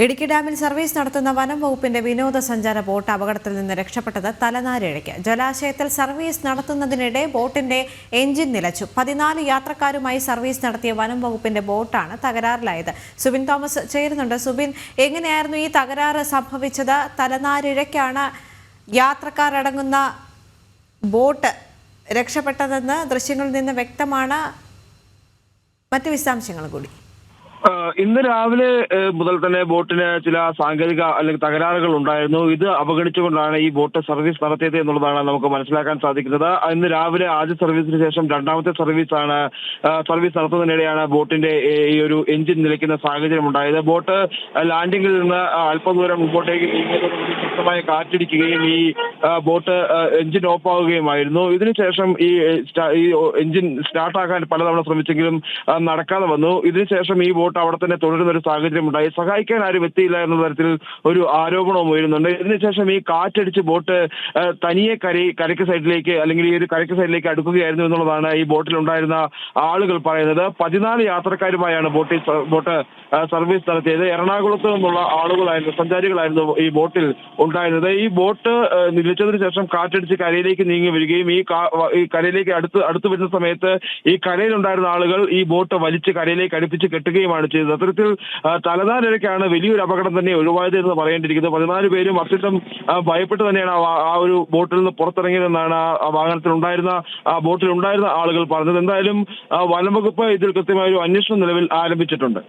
ഇടുക്കി ഡാമിൽ സർവീസ് നടത്തുന്ന വനം വകുപ്പിന്റെ വിനോദസഞ്ചാര ബോട്ട് അപകടത്തിൽ നിന്ന് രക്ഷപ്പെട്ടത് തലനാരിഴയ്ക്ക്. ജലാശയത്തിൽ സർവീസ് നടത്തുന്നതിനിടെ ബോട്ടിന്റെ എഞ്ചിൻ നിലച്ചു. പതിനാല് യാത്രക്കാരുമായി സർവീസ് നടത്തിയ വനം വകുപ്പിന്റെ ബോട്ടാണ് തകരാറിലായത്. സുബിൻ തോമസ് ചേരുന്നുണ്ട്. സുബിൻ എങ്ങനെയായിരുന്നു ഈ തകരാറ് സംഭവിച്ചത്? തലനാരിഴയ്ക്കാണ് യാത്രക്കാരടങ്ങുന്ന ബോട്ട് രക്ഷപ്പെട്ടതെന്ന് ദൃശ്യങ്ങളിൽ നിന്ന് വ്യക്തമാണ്. മറ്റ് വിശദാംശങ്ങൾ കൂടി. ഇന്ന് രാവിലെ മുതൽ തന്നെ ബോട്ടിന് ചില സാങ്കേതിക അല്ലെങ്കിൽ തകരാറുകൾ ഉണ്ടായിരുന്നു. ഇത് അവഗണിച്ചുകൊണ്ടാണ് ഈ ബോട്ട് സർവീസ് നടത്തിയത് എന്നുള്ളതാണ് നമുക്ക് മനസ്സിലാക്കാൻ സാധിക്കുന്നത്. ഇന്ന് രാവിലെ ആദ്യ സർവീസിന് ശേഷം രണ്ടാമത്തെ സർവീസാണ് സർവീസ് നടത്തുന്നതിനിടെയാണ് ബോട്ടിന്റെ ഈ ഒരു എഞ്ചിൻ നിലയ്ക്കുന്ന സാഹചര്യം ഉണ്ടായത്. ബോട്ട് ലാൻഡിംഗിൽ നിന്ന് അല്പം ദൂരം മുമ്പോട്ടേക്ക് ശക്തമായ കാറ്റിടിക്കുകയും ഈ ബോട്ട് എഞ്ചിൻ ഓഫ് ആവുകയുമായിരുന്നു ഇതിനുശേഷം ഈ എഞ്ചിൻ സ്റ്റാർട്ടാക്കാൻ പലതവണ ശ്രമിച്ചെങ്കിലും നടക്കാതെ വന്നു. ഇതിനുശേഷം ഈ ബോട്ട് അവിടെ തന്നെ തുടരുന്ന ഒരു സാഹചര്യം ഉണ്ടായി സഹായിക്കാൻ ആരും എത്തിയില്ല എന്ന തരത്തിൽ ഒരു ആരോപണവും ഉയരുന്നുണ്ട്. ഇതിനുശേഷം ഈ കാറ്റടിച്ച് ബോട്ട് തനിയെ കരയി കരയ്ക്ക് സൈഡിലേക്ക് അല്ലെങ്കിൽ ഈ ഒരു കരയ്ക്ക് സൈഡിലേക്ക് അടുക്കുകയായിരുന്നു എന്നുള്ളതാണ് ഈ ബോട്ടിൽ ഉണ്ടായിരുന്ന ആളുകൾ പറയുന്നത്. പതിനാല് യാത്രക്കാരുമായാണ് ബോട്ടിൽ ബോട്ട് സർവീസ് നടത്തിയത്. എറണാകുളത്ത് നിന്നുള്ള ആളുകളായിരുന്നു സഞ്ചാരികളായിരുന്നു ഈ ബോട്ടിൽ ഉണ്ടായിരുന്നത്. ഈ ബോട്ട് നിലച്ചതിനു ശേഷം കാറ്റടിച്ച് കരയിലേക്ക് നീങ്ങി വരികയും ഈ കരയിലേക്ക് അടുത്ത് അടുത്ത് വരുന്ന സമയത്ത് ഈ കരയിലുണ്ടായിരുന്ന ആളുകൾ ഈ ബോട്ട് വലിച്ച് കരയിലേക്ക് അടുപ്പിച്ച് കെട്ടുകയുമാണ് ചെയ്തത് അത്തരത്തിൽ തലതാരക്കാണ് വലിയൊരു അപകടം തന്നെ ഒഴിവായത് എന്ന് പറയേണ്ടിയിരിക്കുന്നത് പതിനാല് പേരും അത്യന്തം ഭയപ്പെട്ട് തന്നെയാണ് ആ ഒരു ബോട്ടിൽ നിന്ന് പുറത്തിറങ്ങിയതെന്നാണ് ആ- വാഹനത്തിൽ ഉണ്ടായിരുന്ന ആ ബോട്ടിൽ ഉണ്ടായിരുന്ന ആളുകൾ പറഞ്ഞത്. എന്തായാലും വനംവകുപ്പ് വനം വകുപ്പ് ഇതിൽ കൃത്യമായ ഒരു അന്വേഷണം നിലവിൽ ആരംഭിച്ചിട്ടുണ്ട്.